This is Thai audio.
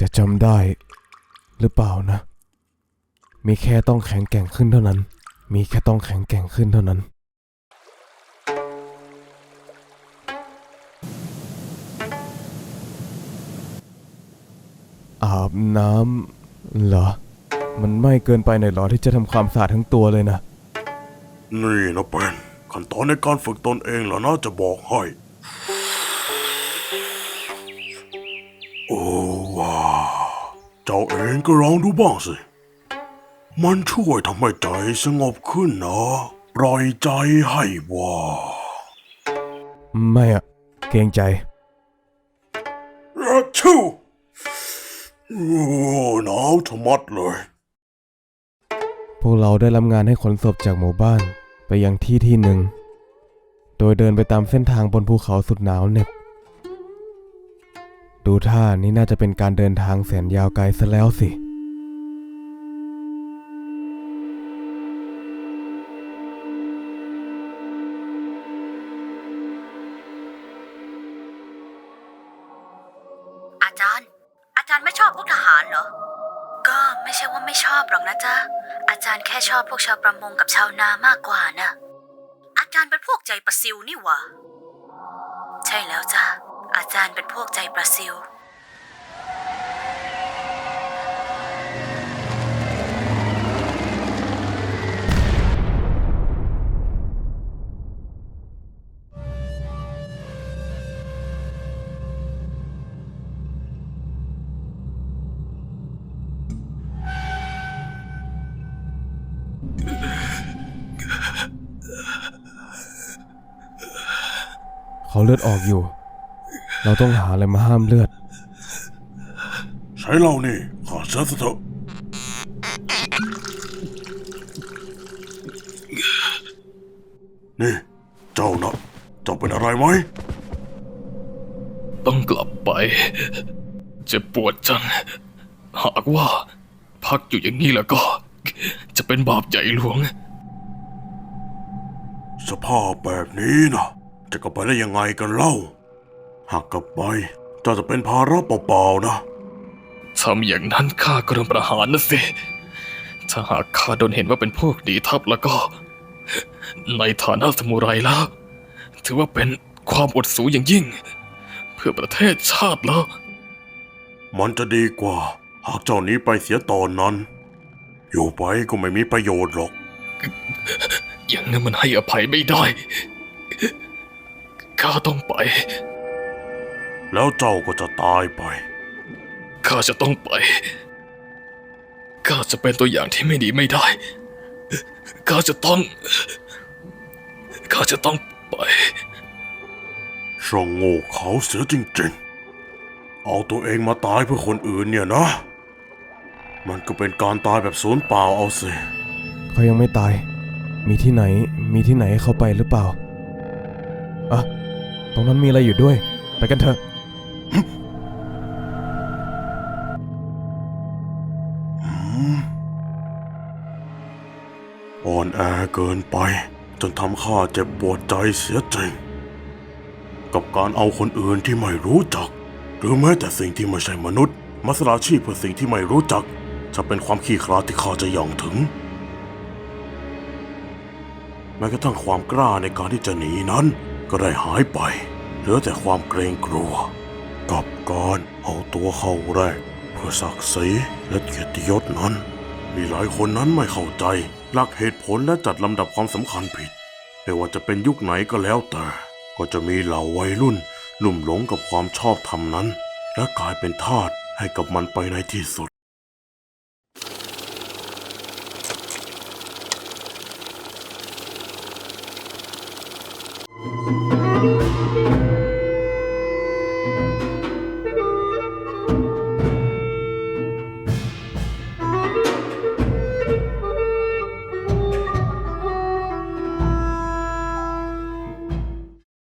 จะจำได้หรือเปล่านะ มีแค่ต้องแข็งแกร่งขึ้นเท่านั้น มีแค่ต้องแข็งแกร่งขึ้นเท่านั้น อาบน้ำเหรอ มันไม่เกินไปหน่อยหรอที่จะทำความสะอาดทั้งตัวเลยนะ นี่นะเป็นขั้นตอนในการฝึกตนเองแล้วนะจะบอกให้ โอ้ จ้าเองก็ลองดูบ้างสิ มันช่วยทำให้ใจสงบขึ้นนะปล่อยใจให้ว่าไม่อะเกรงใจอะชิวโอ้หนาวชะมัดเลย พวกเราได้รับงานให้ขนศพจากหมู่บ้านไปยังที่ที่หนึ่ง โดยเดินไปตามเส้นทางบนภูเขาสุดหนาวเหน็บ ดูท่านี้น่าจะเป็นการเดินทางแสนยาวไกลซะแล้วสิ อาจารย์ อาจารย์ไม่ชอบพวกทหารเหรอ ก็ไม่ใช่ว่าไม่ชอบหรอกนะจ๊ะ อาจารย์แค่ชอบพวกชาวประมงกับชาวนามากกว่านะอาจารย์เป็นพวกใจประซิวนี่หว่า ใช่แล้วจ้ะอา เป็นพวกใจประซิวเขาเลือดออกอยู่ เราต้องหาอะไรมาห้ามเลือด ใช้เรานี่ขอเสียสเถอะนี่ เจ้านะเจ้าเป็นอะไรไหมต้องกลับไป เจ็บปวดจัง หากว่า พักอยู่อย่างนี้แล้วก็ จะเป็นบาปใหญ่หลวง สภาพแบบนี้นะจะกลับไปได้ยังไงกันเล่า หากกลับไปเจ้าจะเป็นภาระเปล่าๆนะทำอย่างนั้นข้าก็โดนประหารนะสิ ถ้าหากข้าโดนเห็นว่าเป็นพวกดีทัพแล้วก็ ในฐานะสมุไรแล้ว ถือว่าเป็นความอดสูอย่างยิ่ง เพื่อประเทศชาติแล้ว มันจะดีกว่า หากเจ้าหนี้ไปเสียตอนนั้น อยู่ไปก็ไม่มีประโยชน์หรอก อย่างนั้นมันให้อภัยไม่ได้ ข้าต้องไป แล้วเจ้าก็จะตายไป ข้าจะต้องไป ข้าจะเป็นตัวอย่างที่ไม่ดีไม่ได้ ข้าจะต้อง ข้าจะต้องไปช่างโง่เขาเสียจริงๆ เอาตัวเองมาตายเพื่อคนอื่นเนี่ยนะ มันก็เป็นการตายแบบสูญเปล่าเอาสิ เขายังไม่ตาย มีที่ไหน มีที่ไหนให้เขาไปหรือเปล่า อะ ตรงนั้นมีอะไรอยู่ด้วย ไปกันเถอะ แอเกินไป จนทำข้าเจ็บปวดใจเสียจริง กับการเอาคนอื่นที่ไม่รู้จัก หรือแม้แต่สิ่งที่ไม่ใช่มนุษย์ มาสละชีพเพื่อสิ่งที่ไม่รู้จัก จะเป็นความขี้ขลาดที่ข้าจะย่องถึง แม้กระทั่งความกล้าในการที่จะหนีนั้น ก็ได้หายไป เหลือแต่ความเกรงกลัว กับการเอาตัวเข้าแรกเพื่อศักดิ์ศรีและเกียรติยศนั้น มีหลายคนนั้นไม่เข้าใจ หลักเหตุผลและจัดลำดับความสำคัญผิด ไม่ว่าจะเป็นยุคไหนก็แล้วแต่ ก็จะมีเหล่าวัยรุ่นลุ่มหลงกับความชอบธรรมนั้น และกลายเป็นทาสให้กับมันไปในที่สุดอ